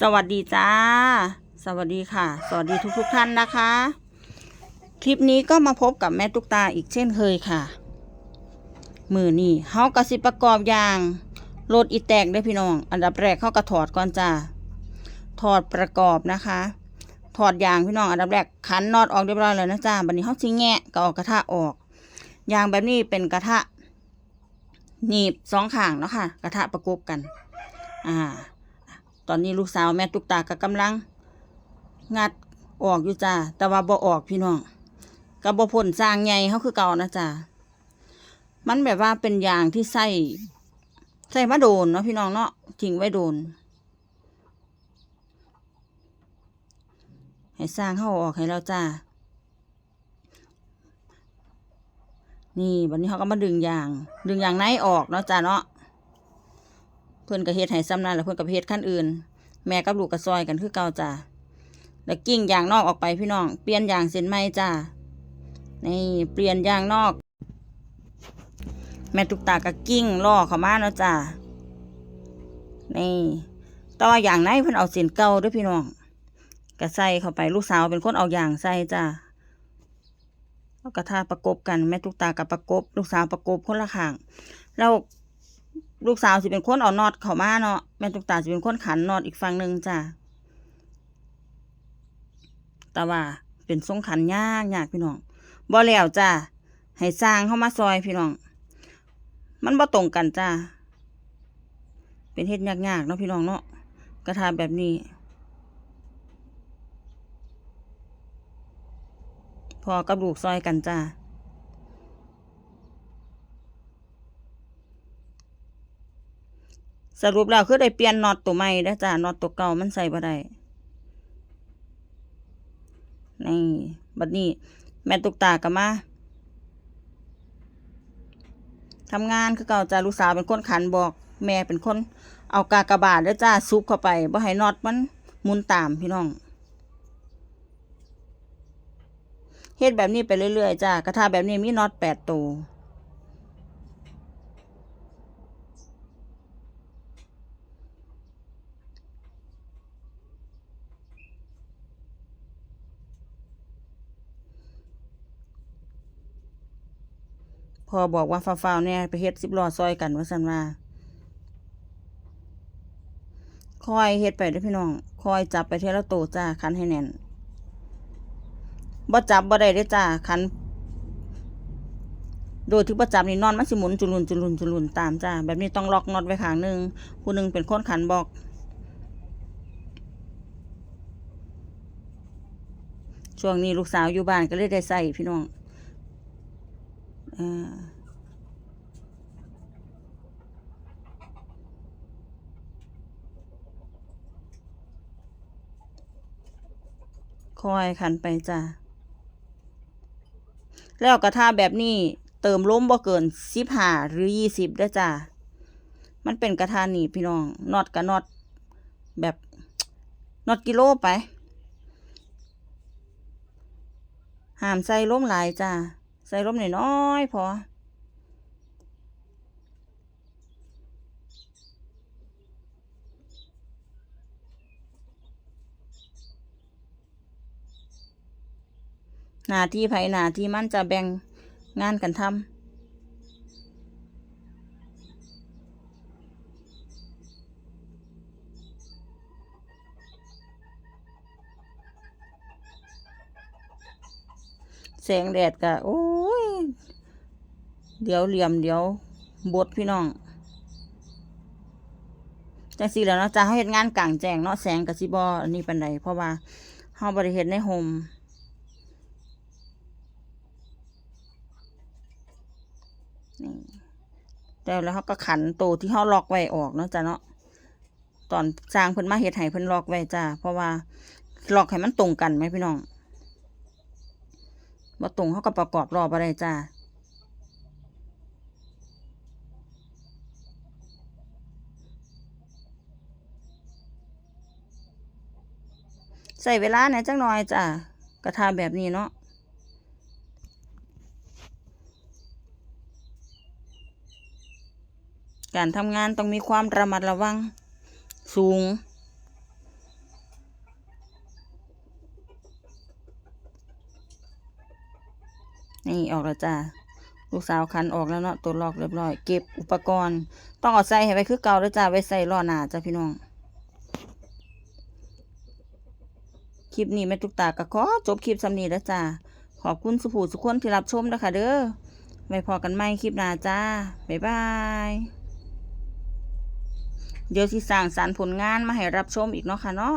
สวัสดีจ้า สวัสดีค่ะ สวัสดีทุกทุกท่านนะคะ คลิปนี้ก็มาพบกับแม่ตุ๊กตาอีกเช่นเคยค่ะ มือนี่เฮากระสิประกอบยางรถอีแตกได้พี่น้อง อันดับแรกเฮากระถอดก่อนจ้า ถอดประกอบนะคะ ถอดยางพี่น้อง อันดับแรกขันน็อตออกเรียบร้อยแล้วนะจ้าบัดนี้เฮาสิแงะก็เอากระทะออก ยางแบบนี้เป็นกระทะหนีบสองข้างเนาะค่ะ กระทะประกบกัน อ่า ตอนนี้ลูกสาวแม่ตุกตาก็กำลัง งัดออกอยู่จ้าแต่ว่าบ่ออกพี่น้องก็บ่พ้นสร้างใหญ่เขาคือเก่านะจ้ามันแบบว่าเป็นยางที่ใส่ใส่มาโดนเนาะพี่น้องเนาะทิ้งไว้โดน ให้สร้างเข้าออกให้เราจ้า นี่บัดนี้เขาก็มาดึงยาง ดึงยางในออกเนาะจ้าเนาะ เพื่อนก็เฮ็ดให้ซ้ำนั่นแหละเพื่อนก็ไปเฮ็ดขั้นอื่น แม่กับลูกก็ซอยกันคือเก่าจ้าแล้วกิ้งยางนอกออกไปพี่น้อง เปลี่ยนยางเส้นไหมจ้านี่เปลี่ยนยางนอก แม่ตุกตาก็กิ้งล่อเข้ามาเนาะจ้านี่ต่ว่าอย่างไหนเพิ่นเอาเส้นเก่าด้วยพี่น้องก็ใส่เข้าไปลูกสาวเป็นคนเอาอย่างใส่จ้าแล้วกระทาประกบกันแม่ตุกตากับประกบ ลูกสาวประกบคนละข้างแล้ว ลูกสาวสิเป็นคนเอาน็อตเข้ามาเนาะแม่ตุ๊กตาสิเป็นคนขันน็อตอีกฝั่งหนึ่งจ้ะแต่ว่าเป็นทรงขันยากยากพี่น้องบ่แล้วจ้ะให้สร้างเข้ามาซอยพี่น้อง มันบ่ตรงกันจ้ะเป็นเฮ็ดยากๆเนาะพี่น้องเนาะกระทาแบบนี้ พอกับลูกซอยกันจ้า สรุปแล้วคือได้เปลี่ยนน็อตตัวใหม่แล้วจ้าน็อตตัวเก่ามันใส่บ่ได้นี่บัดนี้ แม่ตุกตาก็มาทำงานคือเก่าจ้าลูกสาวเป็นคนขันบอก แม่เป็นคน เอากากระบาทแล้วจ้าซุปเข้าไปบ่ให้น็อตมันมุนตามพี่น้องเฮ็ดแบบนี้ไปเรื่อยๆจ้ากระทาแบบนี้มีน็อตแปดตัว พอบอกว่าฟ้าวๆเนี่ยไปเฮ็ดสิบล้อซอยกันว่าสันว่าคอยเฮ็ดไปด้อพี่น้อง คอยจับไปเทละโตจ้าคันให้แน่นบ่จับบ่ได้เด้จ้าคัน โดยที่บ่จับนี่นอนมันสิหมุนจุลุนจุลุนจุลุนตามจ้าแบบนี้ต้องล็อกน็อตไว้ข้างหนึงผู้หนึงเป็นคนขันบอก ช่วงนี้ลูกสาวอยู่บ้านก็เลยได้ใส่พี่น้อง อ่าคอยขันไปจ้ะแล้วกระทาแบบนี้เติมล้มบ่เกินสิบห้าหรือยี่สิบได้จ้ะมันเป็นกระทาหนีพี่น้องน็อตกับน็อตแบบน็อตกิโลไปห้ามใส่ล้มหลายจ้า ใส่ล้มหน่อยน้อยพอ หน้าที่ไผหน้าที่มันจะแบ่งงานกันทำแสงแดดก็โอ้ เดี๋ยวเหลี่ยมเดี๋ยวบดพี่น้องจังสีแล้วเนาะจ้าเขาเฮ็ดงานกลางแจ้งเนาะแสงกับสิบออันนี้ปันใดเพราะว่าเฮาบริเฮ็ดในโฮมนี่แต่แล้วเขาก็ขันโตวที่เขาล็อกไว้ออกเนาะจ้าเนาะตอนสร้างเพิ่นมาเฮ็ดให้เพิ่นล็อกไว้จ้าเพราะว่าล็อกให้มันตรงกันไหมพี่น้องบ่ตรงเขาก็ประกอบรอบอะไรจ้า ใส่เวลาไหนจังหน่อยจ้ะกระทาแบบนี้เนาะการทำงานต้องมีความระมัดระวังสูง นี่ออกแล้วจ้ะลูกสาวคันออกแล้วเนาะตัวลอกเรียบร้อย เก็บอุปกรณ์ ต้องเอาใส่ให้ไว้คือเก่าด้วยจ้ะไว้ใส่ล่อหนาจ้ะพี่น้อง ลิปนี้แม่ตุกตาก็ขอจบคลิปสำนีแล้วจ้าขอบคุณสุภูสุขคนที่รับชมนะคะเด้อไว้พอกันใหม่คลิปหน้าจ้า บ๊ายบาย เดี๋ยวสิสร้างสารผลงานมาให้รับชมอีกเนาะค่ะเนาะ